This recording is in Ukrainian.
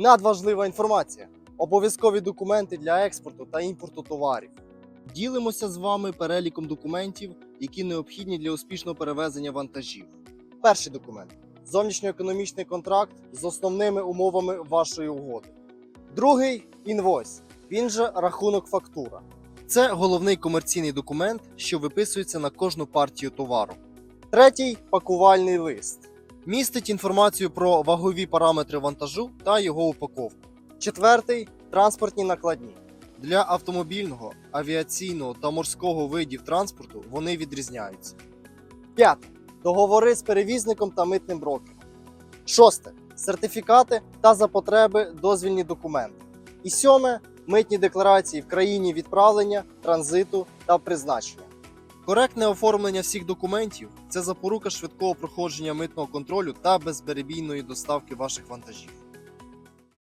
Надважлива інформація. Обов'язкові документи для експорту та імпорту товарів. Ділимося з вами переліком документів, які необхідні для успішного перевезення вантажів. Перший документ зовнішньоекономічний контракт з основними умовами вашої угоди. Другий інвойс, він же рахунок фактура. Це головний комерційний документ, що виписується на кожну партію товару. Третій пакувальний лист містить інформацію про вагові параметри вантажу та його упаковку. Четвертий транспортні накладні. Для автомобільного, авіаційного та морського видів транспорту вони відрізняються. П'яте. Договори з перевізником та митним брокером. Шосте. Сертифікати та за потреби дозвільні документи. І сьоме митні декларації в країні відправлення, транзиту та призначення. Коректне оформлення всіх документів це запорука швидкого проходження митного контролю та безперебійної доставки ваших вантажів.